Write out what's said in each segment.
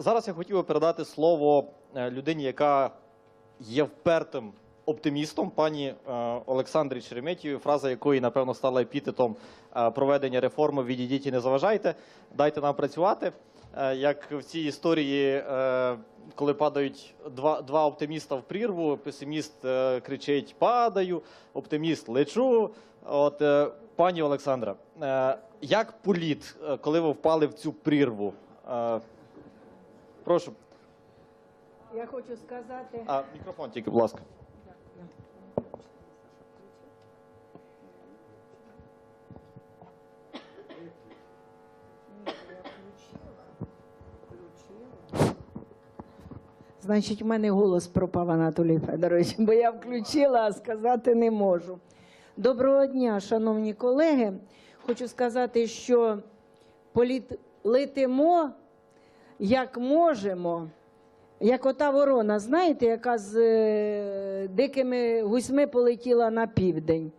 зараз я хотів би передати слово е, людині, яка є впертим оптимістом, пані е, Олександрі Шереметєвій, фраза якої, напевно, стала епітетом е, проведення реформи «Відійдіть і не заважайте, дайте нам працювати. Як в цій історії, коли падають два, два оптиміста в прірву, песиміст кричить падаю, оптиміст лечу. От, пані Олександра, як політ, коли ви впали в цю прірву? Прошу, Я хочу сказати, а мікрофон тільки, будь ласка. значить, в мене голос пропав, Анатолій Федорович, бо я включила, а сказати не можу. Доброго дня, шановні колеги. Хочу сказати, що політ... летимо як можемо. Як ота ворона, знаєте, яка з е, дикими гусьми полетіла на південь.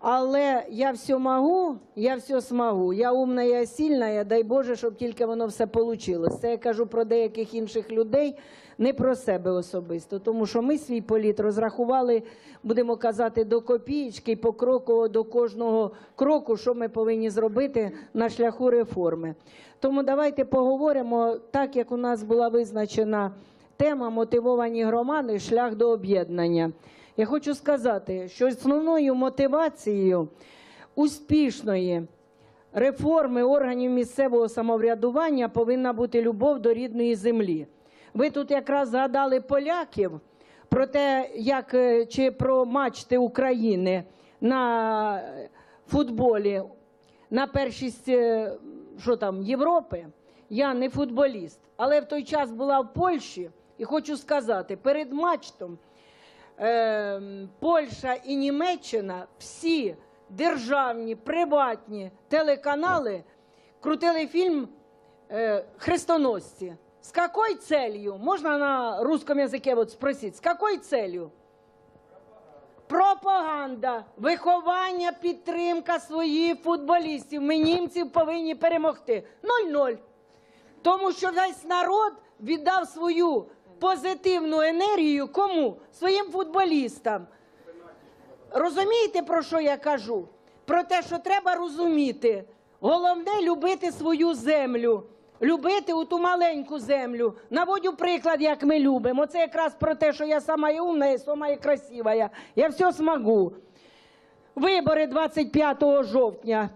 Але я все можу, я все смогу. Я умна, я сильна, я, дай Боже, щоб тільки воно все вийшло. Це я кажу про деяких інших людей, не про себе особисто. Тому що ми свій політ розрахували, будемо казати, до копієчки і покроково до кожного кроку, що ми повинні зробити на шляху реформи. Тому давайте поговоримо так, як у нас була визначена тема мотивовані громади, шлях до об'єднання. Я хочу сказати, що основною мотивацією успішної реформи органів місцевого самоврядування повинна бути любов до рідної землі. Ви тут якраз згадали поляків про те, як е, чи про мачти України на футболі на першість е, що там Європи. Я не футболіст, але в той час була в Польщі, і хочу сказати, перед матчем е, Польща і Німеччина всі державні, приватні телеканали крутили фільм э, «Хрестоносці». С какой целью? Можно на русском языке вот спросить, с какой целью? Пропаганда, виховання, підтримка своїх футболістів. Ми німців повинні перемогти. 0-0. Тому що весь народ віддав свою позитивну енергію кому? Своїм футболістам. Розумієте, про що я кажу? Про те, що треба розуміти. Головне любити свою землю, любити у ту маленьку землю. Наводю приклад, як ми любимо. Це якраз про те, що я сама і умна, і сама і красива. Я все змогу. Вибори 25 жовтня.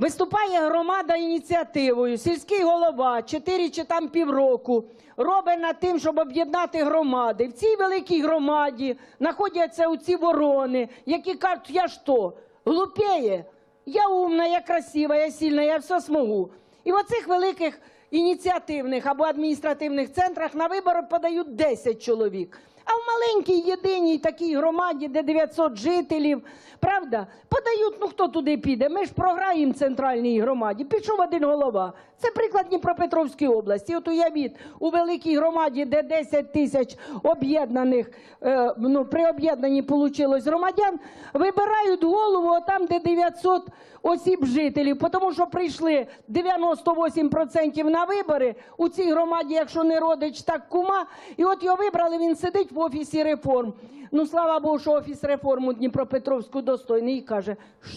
Виступає громада ініціативою, сільський голова, 4 чи там півроку, робить над тим, щоб об'єднати громади. В цій великій громаді знаходяться оці ворони, які кажуть, я що, глупіє? Я умна, я красива, я сильна, я все змогу. І в оцих великих ініціативних або адміністративних центрах на вибори подають 10 чоловік. А в маленькій єдиній такій громаді, де 900 жителів, правда, подають, ну хто туди піде? Ми ж програємо центральній громаді. Пішов один голова. Це приклад Дніпропетровської області. От уявіть, у великій громаді, де 10 тисяч об'єднаних, е, ну, при об'єднанні получилось громадян, вибирають голову отам, де 900 осіб жителів, тому що прийшли 98% на вибори у цій громаді, якщо не родич, так кума. І от його вибрали, він сидить в офісі реформ. Ну, слава Богу, що офіс реформ у Дніпропетровську достойний і каже,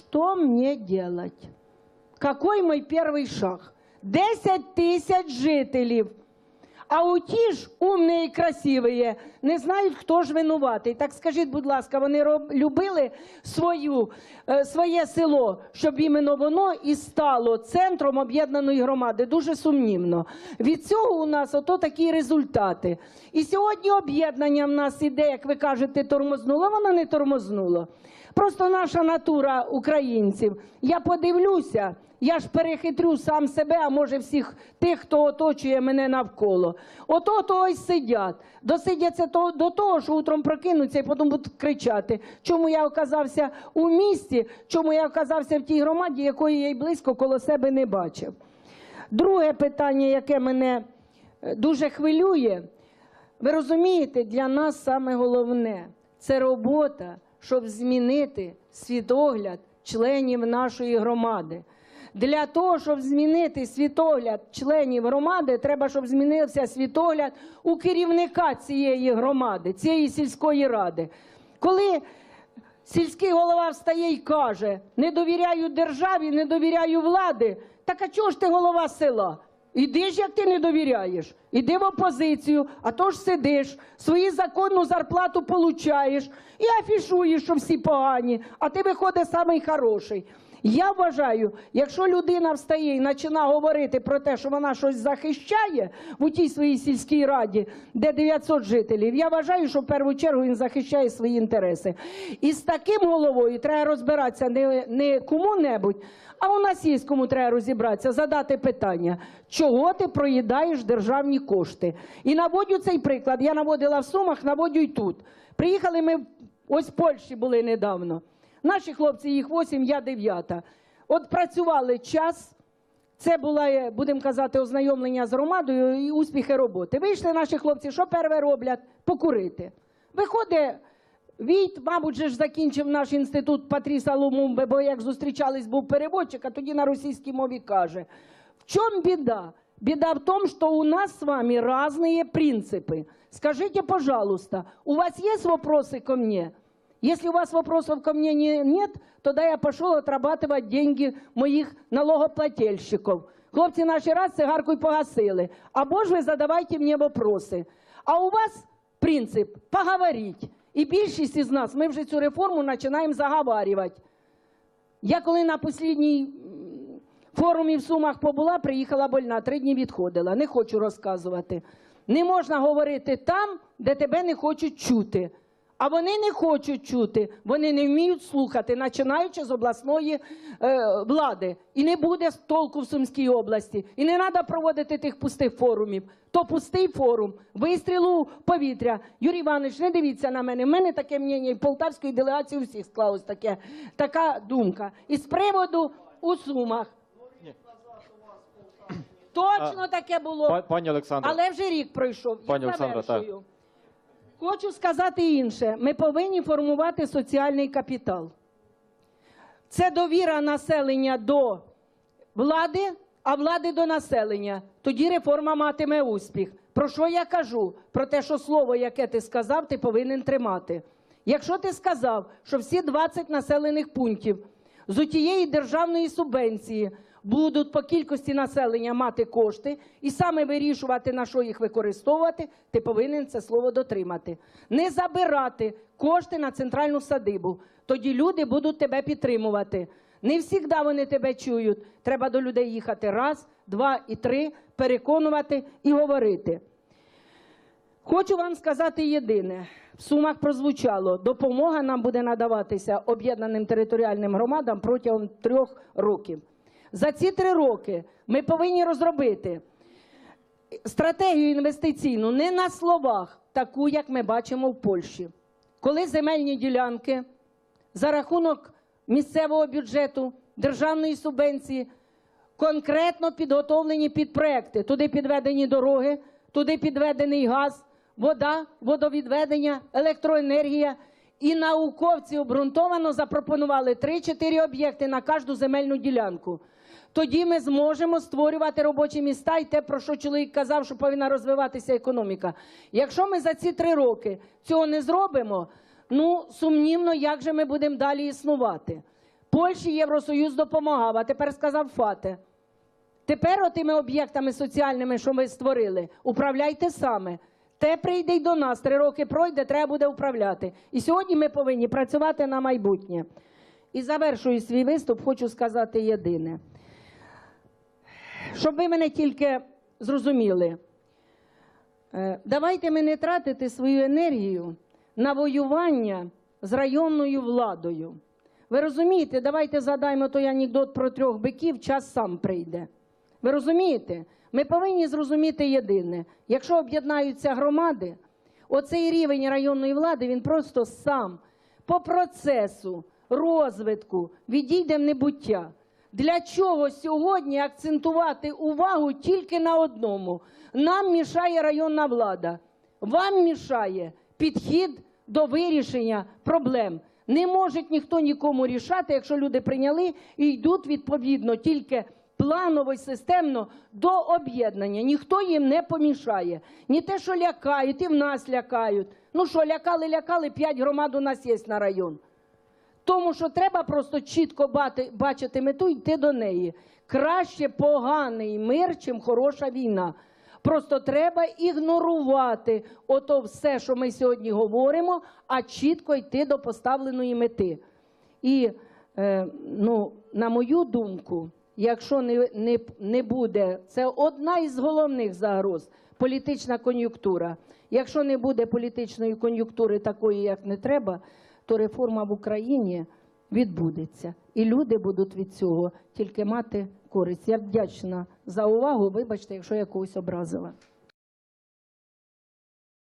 що мені делать? Какой мой перший шаг? 10 тисяч жителів. А у ті ж умні і красиві не знають, хто ж винуватий. Так скажіть, будь ласка, вони роб- любили свою, е, своє село, щоб іменно воно і стало центром об'єднаної громади. Дуже сумнівно. Від цього у нас ото такі результати. І сьогодні об'єднання в нас іде, як ви кажете, тормознуло. Воно не тормознуло. Просто наша натура українців. Я подивлюся, я ж перехитрю сам себе, а може всіх тих, хто оточує мене навколо. Ото то ось сидять. Досидяться до того, що утром прокинуться і потім будуть кричати, чому я оказався у місті, чому я оказався в тій громаді, якої я й близько коло себе не бачив. Друге питання, яке мене е, дуже хвилює, ви розумієте, для нас саме головне це робота, щоб змінити світогляд членів нашої громади. для того, щоб змінити світогляд членів громади, треба, щоб змінився світогляд у керівника цієї громади, цієї сільської ради. Коли сільський голова встає і каже: не довіряю державі, не довіряю влади, так а чого ж ти голова села? Іди ж, як ти не довіряєш. Іди в опозицію, а то ж сидиш, свою законну зарплату получаєш і афішуєш, що всі погані, а ти виходить самий хороший. Я вважаю, якщо людина встає і починає говорити про те, що вона щось захищає в тій своїй сільській раді, де 900 жителів, я вважаю, що в першу чергу він захищає свої інтереси. І з таким головою треба розбиратися не, не кому-небудь, а у нас є кому треба розібратися, задати питання, чого ти проїдаєш державні кошти. І наводю цей приклад. Я наводила в Сумах, наводю й тут. Приїхали ми, ось в Польщі були недавно. Наші хлопці, їх 8, я 9. От працювали час, це було, е, будемо казати, ознайомлення з громадою і успіхи роботи. Вийшли наші хлопці, що перше роблять? Покурити. Виходить Війт, мабуть, же ж закінчив наш інститут Патріса Лумумби, бо як зустрічались, був переводчик, а тоді на російській мові каже: в чому біда? Беда в том, что у нас с вами разные принципы. Скажите, пожалуйста, у вас есть вопросы ко мне? Если у вас вопросов ко мне не- нет, тогда я пошел отрабатывать деньги моих налогоплательщиков. Хлопці наші раз цигарку й погасили. Або ж ви задавайте мені вопроси. А у вас принцип поговорить. І більшість із нас, ми вже цю реформу починаємо заговарювати. Я коли на послідній форумі в Сумах побула, приїхала больна, три дні відходила. Не хочу розказувати. Не можна говорити там, де тебе не хочуть чути. А вони не хочуть чути, вони не вміють слухати, починаючи з обласної е, влади. І не буде толку в Сумській області. І не треба проводити тих пустих форумів. То пустий форум, вистрілу в повітря. Юрій Іванович, не дивіться на мене. У мене таке мнення, і в полтавської делегації у всіх склалось таке, така думка. І з приводу у Сумах. Точно таке було. Пані Олександро, Але вже рік пройшов. Пані Я Олександра, завершую. Хочу сказати інше: ми повинні формувати соціальний капітал. Це довіра населення до влади, а влади до населення. Тоді реформа матиме успіх. Про що я кажу? Про те, що слово, яке ти сказав, ти повинен тримати. Якщо ти сказав, що всі 20 населених пунктів з тієї державної субвенції будуть по кількості населення мати кошти і саме вирішувати, на що їх використовувати, ти повинен це слово дотримати. Не забирати кошти на центральну садибу. Тоді люди будуть тебе підтримувати. Не завжди вони тебе чують. Треба до людей їхати раз, два і три, переконувати і говорити. Хочу вам сказати єдине. В сумах прозвучало, допомога нам буде надаватися об'єднаним територіальним громадам протягом трьох років. За ці три роки ми повинні розробити стратегію інвестиційну не на словах, таку, як ми бачимо в Польщі. Коли земельні ділянки за рахунок місцевого бюджету, державної субвенції конкретно підготовлені під проекти. Туди підведені дороги, туди підведений газ, вода, водовідведення, електроенергія. І науковці обґрунтовано запропонували 3-4 об'єкти на кожну земельну ділянку. Тоді ми зможемо створювати робочі міста і те, про що чоловік казав, що повинна розвиватися економіка. Якщо ми за ці три роки цього не зробимо, ну сумнівно, як же ми будемо далі існувати. Польщі Євросоюз допомагав, а тепер сказав Фате. Тепер отими об'єктами соціальними, що ми створили, управляйте саме. Те прийде й до нас. Три роки пройде, треба буде управляти. І сьогодні ми повинні працювати на майбутнє. І завершую свій виступ, хочу сказати єдине. Щоб ви мене тільки зрозуміли, Е, давайте ми не тратити свою енергію на воювання з районною владою. Ви розумієте, давайте задаємо той анекдот про трьох биків, час сам прийде. Ви розумієте? Ми повинні зрозуміти єдине: якщо об'єднаються громади, оцей рівень районної влади він просто сам по процесу розвитку відійде в небуття. Для чого сьогодні акцентувати увагу тільки на одному? Нам мішає районна влада, вам мішає підхід до вирішення проблем. Не може ніхто нікому рішати, якщо люди прийняли і йдуть відповідно тільки планово і системно до об'єднання. Ніхто їм не помішає. Ні те, що лякають, і в нас лякають. Ну що, лякали, лякали, п'ять громад у нас є на район. Тому що треба просто чітко бати, бачити мету йти до неї. Краще поганий мир, чим хороша війна. Просто треба ігнорувати ото все, що ми сьогодні говоримо, а чітко йти до поставленої мети. І, е, ну, на мою думку, якщо не, не, не буде, це одна із головних загроз політична кон'юнктура. Якщо не буде політичної кон'юнктури такої, як не треба, то реформа в Україні відбудеться. І люди будуть від цього тільки мати користь. Я вдячна за увагу. Вибачте, якщо я когось образила.